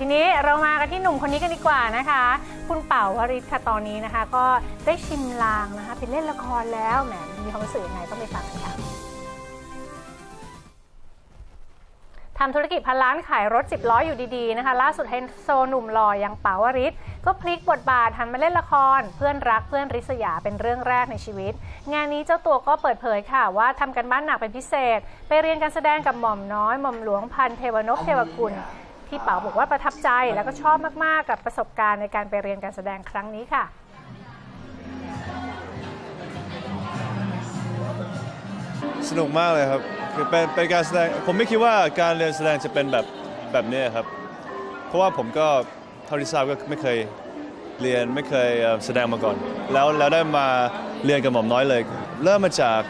ทีนี้เรามากันที่หนุ่มคนนี้กันดีกว่านะคะ คุณเป่าวริศค่ะตอนนี้นะคะ ก็ได้ชิมลางนะคะไปเล่นละครแล้วแหมมีความรู้สึกยังไงต้องไปฟังกันค่ะทำธุรกิจพันล้านขายรถ 10 ล้ออยู่ดีๆนะคะ ล่าสุดไฮนโซหนุ่มหล่ออย่างเป๋าวริศก็พลิกบทบาทหันมาเล่นละคร เพื่อนรักเพื่อนริษยาเป็นเรื่องแรกในชีวิต งานนี้เจ้าตัวก็เปิดเผยค่ะ ว่าทำกันบ้านหนักเป็นพิเศษ ไปเรียนการแสดงกับหม่อมน้อยหม่อมหลวงพันเทวนพเทวกุล ที่เป๋าบอกว่าประทับใจแล้วก็ชอบมาก ๆ กับประสบการณ์ในการไปเรียนการแสดงครั้งนี้ค่ะสนุกมากเลยครับคือเป็นเป็นการแสดงผมไม่คิดว่าการเรียนแสดงจะเป็นแบบแบบนี้ครับ เพราะว่าผมก็เท่าที่ทราบก็ไม่เคยเรียนไม่เคยแสดงมาก่อน แล้วแล้วได้มาเรียนกับหม่อมน้อยเลย เริ่มมาจาก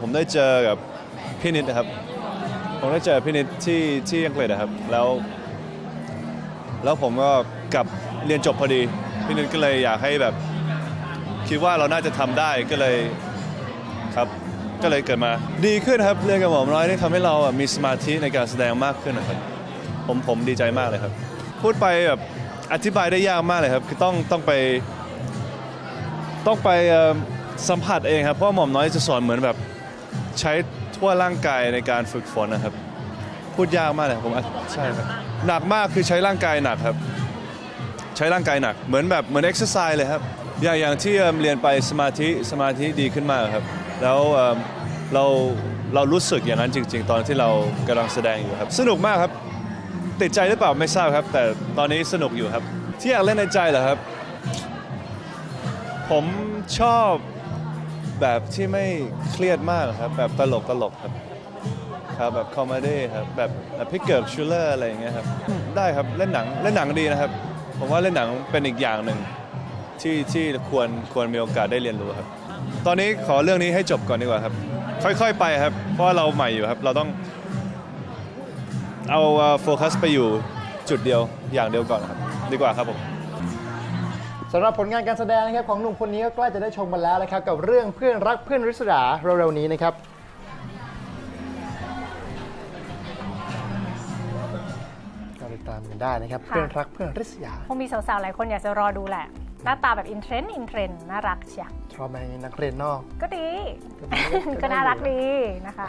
ผมได้เจอกับพี่นิดนะครับ ผมได้เจอพี่นิดที่ที่อังกฤษนะครับ แล้ว แล้วผมก็กลับเรียนจบพอดี พี่นิดก็เลยอยากให้แบบ คิดว่าเราน่าจะทำได้ก็เลยครับก็เลยเกิดมา ดีขึ้นครับเรียนกับหมอมน้อยนี่ทำให้เราอะมีสมาธิในการแสดงมากขึ้นนะครับผมผมดีใจมากเลยครับ พูดไปแบบอธิบายได้ยากมากเลยครับคือต้องต้องไป ต้องไปเอ่อสัมผัสเองครับเพราะว่าหม่อมน้อยจะสอนเหมือนแบบใช้ทั่วร่างกายในการฝึกฝนนะครับ พูดยากมากเลยครับผมอะใช่ครับหนักมากคือใช้ร่างกายหนักครับ ใช้ร่างกายหนัก เหมือนแบบเหมือนเอ็กซ์ไซส์เลยครับ อย่างอย่างที่เอิ่มเรียนไปสมาธิสมาธิดีขึ้นมากครับ แล้วเอิ่มเราเรารู้สึกอย่างนั้นจริง ๆ ตอนที่เรากำลังแสดงอยู่ครับ สนุกมากครับ ติดใจหรือเปล่าไม่ทราบครับ แต่ตอนนี้สนุกอยู่ครับ ที่อยากเล่นในใจเหรอครับ ผมชอบแบบที่ไม่เครียดมากครับ แบบตลกตลกๆครับ ครับแบบคอมเมดี้ครับแบบแบบพี่เกิร์กชูเลอร์อะไรอย่างเงี้ยครับได้ครับเล่นหนังเล่นหนังดีนะครับ ผมว่าเล่นหนังเป็นอีกอย่างหนึ่งที่ที่ควรควรมีโอกาสได้เรียนรู้ครับ ตอนนี้ขอเรื่องนี้ให้จบก่อนดีกว่าครับ ค่อยๆไปครับ เพราะว่าเราใหม่อยู่ครับ เราต้องเอาโฟกัสไปอยู่จุดเดียวอย่างเดียวก่อนครับ ดีกว่าครับผมสำหรับผลงานการแสดงนะครับของหนุ่มคนนี้ก็ใกล้จะได้ชมกันแล้วนะครับกับเรื่องเพื่อนรักเพื่อนริษยาเร็วๆนี้นะครับ ติดตามกันได้นะครับค่ะเพื่อนรักเพื่อนริษยา คงมีสาวๆ หลายคนอยากจะรอดูแหละ หน้าตาแบบอินเทรนด์อินเทรนด์น่ารักเชียวชอบไหมนักเรียนนอก ก็ดี ก็ดีก็ได้ก็น่ารักดีนะคะ